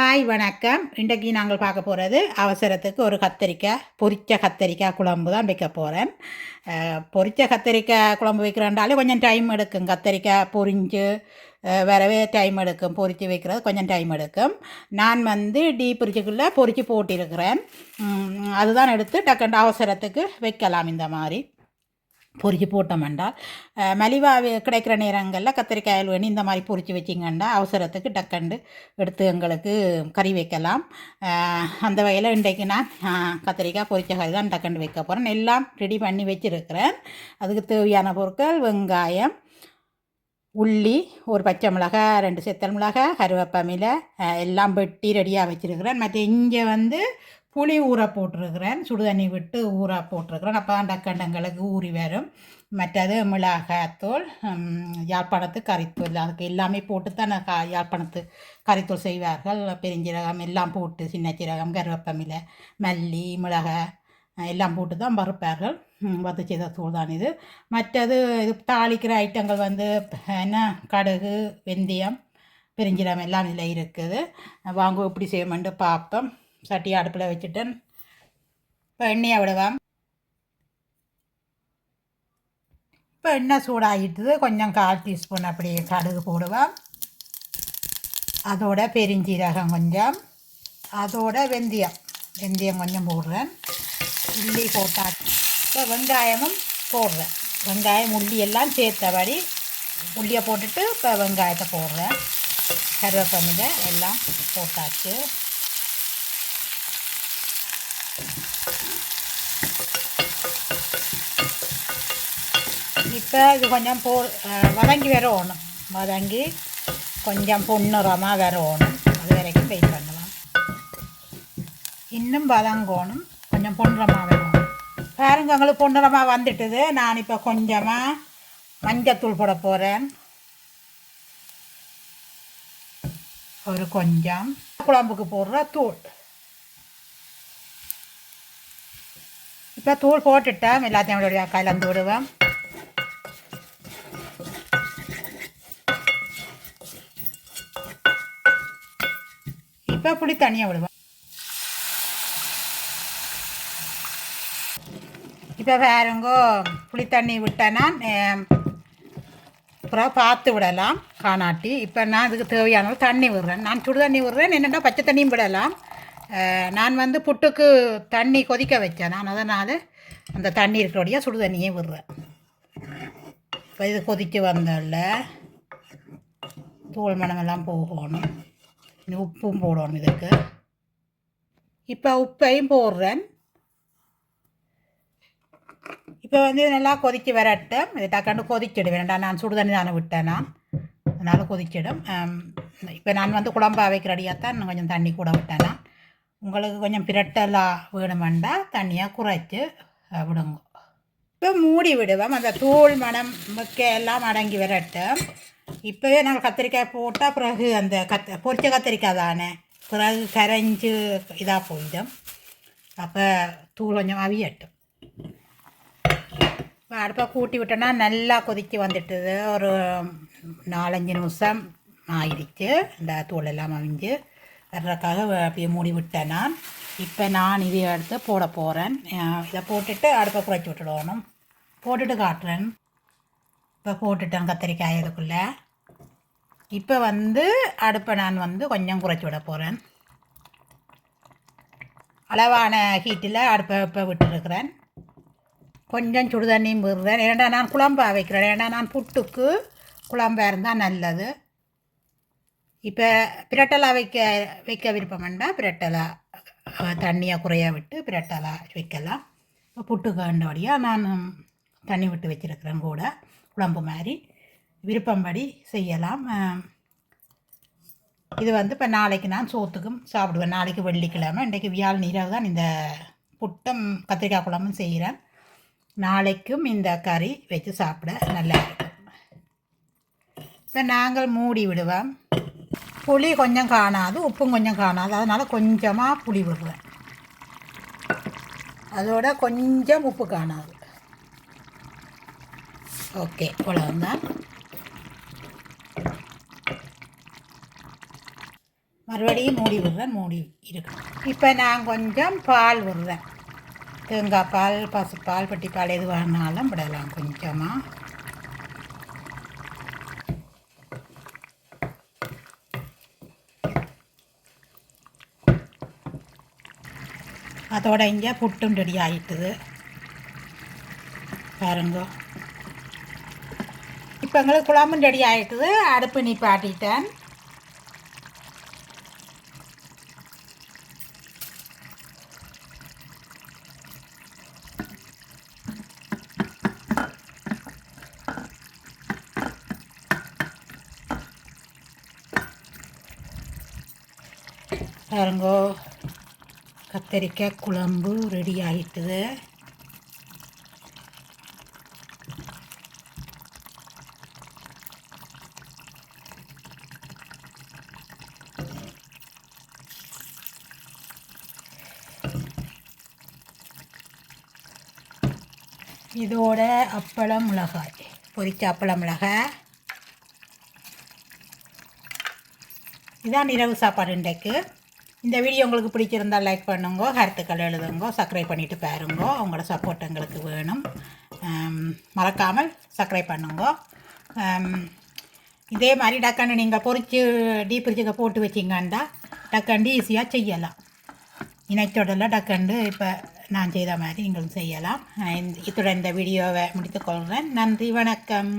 Hi வணக்கம். இன்றைக்கு நாங்கள் பார்க்க போகிறது அவசரத்துக்கு ஒரு கத்தரிக்காய் பொரிச்ச கத்தரிக்காய் குழம்பு தான் வைக்க போகிறேன் பொரிச்ச கத்தரிக்காய் குழம்பு வைக்கிறேன்றாலே கொஞ்சம் டைம் எடுக்கும். கத்தரிக்காய் பொரிஞ்சு வரவே டைம் எடுக்கும். பொரித்து வைக்கிறது கொஞ்சம் டைம் எடுக்கும். நான் வந்து டீ பொரிச்சுக்குள்ளே பொரித்து போட்டிருக்கிறேன். அதுதான் எடுத்து டக்குண்டு அவசரத்துக்கு வைக்கலாம் இந்த மாதிரி. பொறிச்சு போட்டோம்டா மலிவாக கிடைக்கிற நேரங்களில் கத்திரிக்காயில் வேணும் இந்த மாதிரி பொறிச்சு வச்சிங்கண்டா. அவசரத்துக்கு டக்கண்டு எடுத்து எங்களுக்கு கறி வைக்கலாம். அந்த வகையில் இன்றைக்கு நான் கத்திரிக்காய் பொறிச்ச கறி தான் டக்கண்டு வைக்க போகிறேன் எல்லாம் ரெடி பண்ணி வச்சுருக்கிறேன். அதுக்கு தேவையான பொருட்கள் வெங்காயம் உள்ளி ஒரு பச்சை மிளகாய் ரெண்டு செத்தல் மிளகாய் கருவேப்பமில எல்லாம் வெட்டி ரெடியாக வச்சுருக்கிறேன். மற்ற இங்கே வந்து புளி ஊற போட்டிருக்கிறேன். சுடுதண்ணி விட்டு ஊற போட்டிருக்கிறேன். அப்போ தான் டக்கண்டங்களுக்கு ஊறி வரும். மற்றது மிளகாத்தூள் யாழ்ப்பாணத்து கறித்தூள். அதுக்கு எல்லாமே போட்டு தான் கா யாழ்ப்பாணத்து கறித்தூள் செய்வார்கள். பெருஞ்சீரகம் எல்லாம் போட்டு சின்ன சீரகம் கருவேப்பமில மல்லி மிளகாய் எல்லாம் போட்டு தான் வறுப்பார்கள். ம், வறுத்து செய்த தூள் தான் இது. மற்றது இது தாளிக்கிற ஐட்டங்கள் வந்து என்ன கடுகு வெந்தயம் பெருஞ்சீரகம் எல்லாம் இதில் இருக்குது. வாங்க எப்படி செய்யணும்னு பார்ப்போம் சட்டி அடுப்பில் வச்சுட்டேன் இப்போ எண்ணெயை விடுவோம் இப்போ எண்ணெய் சூடாகிட்டுது. கொஞ்சம் கால் டீஸ்பூன் அப்படி கடுகு போடுவேன் அதோட பெருஞ்சீரகம் கொஞ்சம். அதோட வெந்தயம். வெந்தயம் கொஞ்சம் போடுறேன். உள்ளி போட்டா இப்போ வெங்காயமும் போடுறேன். வெங்காயம் உள்ளி எல்லாம் சேர்த்தபடி உள்ளியை போட்டுட்டு இப்போ வெங்காயத்தை போடுறேன். கருவேப்பமிதை எல்லாம் போட்டாச்சு. இப்போ இது கொஞ்சம் போ வதங்கி வரணும் வதங்கி கொஞ்சம் பொன்னிறமாக வரணும் அது வரைக்கும் வெயிட் பண்ணலாம் இன்னும் வதங்கணும் கொஞ்சம் பொன்னிறமாக வரணும் பாருங்க உங்களுக்கு பொன்னிறமாக வந்துட்டுது நான் இப்போ கொஞ்சமாக மஞ்சத்தூள் போட போகிறேன் ஒரு கொஞ்சம் குழம்புக்கு போடுற தூள் இப்போ தூள் போட்டுட்டேன் எல்லாத்தையும் கலந்து விடுவேன் இப்போ புளி தனியாக விடுவேன் இப்போ வேறுங்கோ புளி தண்ணி விட்டேன்னா அப்புறம் பார்த்து விடலாம் காணாட்டி. இப்போ நான் அதுக்கு தேவையான தண்ணி விடுறேன். நான் சுடு தண்ணி விடுறேன் என்னென்னா பச்சை தண்ணியும் விடலாம். நான் வந்து புட்டுக்கு தண்ணி கொதிக்க வச்சேன் நான் அதனால் அந்த தண்ணி இருக்கிறபடியாக சுடு தண்ணியே விடுறேன். இப்போ இது கொதித்து வந்தோம்ல தூள் மணமெல்லாம் போகணும். உப்பும் போடணும் இதுக்கு. இப்போ உப்பையும் போடுறேன். இப்போ வந்து இது நல்லா கொதிக்க வரட்டும். இது டக்காண்டு கொதிச்சிடும் வேண்டாம் நான் சுடு தண்ணி தானே விட்டேன் நான். அதனால் கொதிச்சிடும் இப்போ நான் வந்து குழம்பா வைக்கிறடியாத்தான் இன்னும் கொஞ்சம் தண்ணி கூட விட்டேன் நான். உங்களுக்கு கொஞ்சம் பிரட்டெல்லாம் வேணுமெண்டா தண்ணியாக குறைச்சி விடுங்க. இப்போ மூடி விடுவோம். அந்த தூள் மனம் முக்க எல்லாம் அடங்கி வரட்டும். இப்போவே நாங்கள் கத்திரிக்காய் போட்டால் பிறகு அந்த கத் பொரிச்ச கத்திரிக்காய் தானே. பிறகு கரைஞ்சு இதாக போயிடும். அப்போ தூள் கொஞ்சம் அவியட்டும். இப்போ அடுப்பை கூட்டி விட்டோன்னா நல்லா கொதிச்சு வந்துட்டுது. ஒரு நாலஞ்சு நிமிஷம் ஆயிடுச்சு. இந்த தூள் எல்லாம் அவிஞ்சு வர்றதுக்காக அப்படியே மூடி விட்டேன் நான். இப்போ நான் இதை எடுத்து போட போகிறேன் இதை போட்டுட்டு அடுப்பை குறைச்சி விட்டுடணும். போட்டுட்டு காட்டுறேன். இப்போ போட்டுட்டேன் கத்திரிக்காய் இதுக்குள்ளே. இப்போ வந்து அடுப்பை நான் வந்து கொஞ்சம் குறைச்சி விட போகிறேன் அளவான ஹீட்டில் அடுப்பை இப்போ விட்டுருக்கிறேன். கொஞ்சம் சுடு தண்ணியும் விடுறேன். ஏன்னா நான் குழம்பா வைக்கிறேன். ஏன்னா நான் புட்டுக்கு குழம்பா இருந்தால் நல்லது. இப்போ பிரட்டலாக வைக்க வைக்க விருப்பம் வேண்டாம் பிரட்டலா தண்ணியை குறைய விட்டு பிரட்டலா வைக்கலாம். இப்போ புட்டுக்கு வேண்டபடியாக நான் தண்ணி விட்டு வச்சுருக்கிறேன் கூட குழம்பு மாதிரி. விருப்பம்படி செய்யலாம். இது வந்து இப்போ நாளைக்கு நான் சோத்துக்கும் சாப்பிடுவேன். நாளைக்கு வெள்ளிக்கிழமை. இன்றைக்கு வியாழ் நீராக தான் இந்த புட்டம் கத்திரிக்காய் குழம்பும் செய்கிறேன் நாளைக்கும் இந்த கறி வச்சு சாப்பிட நல்லா இருக்கும். இப்போ நாங்கள் மூடி விடுவோம். புளி கொஞ்சம் காணாது உப்பும் கொஞ்சம் காணாது. அதனால் கொஞ்சமாக புளி விடுவேன் அதோட கொஞ்சம் உப்பு காணாது. ஓகே அவ்வளோதான் மறுபடியும் மூடி விடுறேன் மூடி இருக்கணும் இப்போ நான் கொஞ்சம் பால் விடுறேன் தேங்காய் பால் பசுப்பால் பட்டிப்பால் எது வேணாலும் விடலாம் கொஞ்சமாக அதோட இங்கே புட்டும் ரெடி ஆகிட்டுது பாருங்க. இப்போ எங்களுக்கு குழம்பும் ரெடி ஆகிட்டுது அடுப்பு நிப்பாட்டிட்டேன் பாருங்கோ கத்தரிக்காய் குழம்பு ரெடி ஆகிட்டுது இதோட அப்பளம் மிளகாய். பொரிச்ச அப்பளம் மிளகாய். இதான் இரவு சாப்பாடு இன்றைக்கு. இந்த வீடியோ உங்களுக்கு பிடிச்சிருந்தால் லைக் பண்ணுங்க கருத்துக்கள் எழுதுங்க சப்ஸ்கிரைப் பண்ணிவிட்டு பாருங்க. உங்களோட சப்போர்ட் எங்களுக்கு வேணும். மறக்காமல் சப்ஸ்கிரைப் பண்ணுங்க. இதே மாதிரி டக்கான்னு நீங்கள் பொரிச்சு டீப் ஃப்ரிட்ஜுக்கு போட்டு வச்சிங்கன்னா டக்காண்டு ஈஸியாக செய்யலாம். இணைச்சொடல டக்கண்டு இப்போ நான் செய்த மாதிரி நீங்களும் செய்யலாம். இத்துடன் இந்த வீடியோவை முடித்துக்கொள்கிறேன் நன்றி வணக்கம்.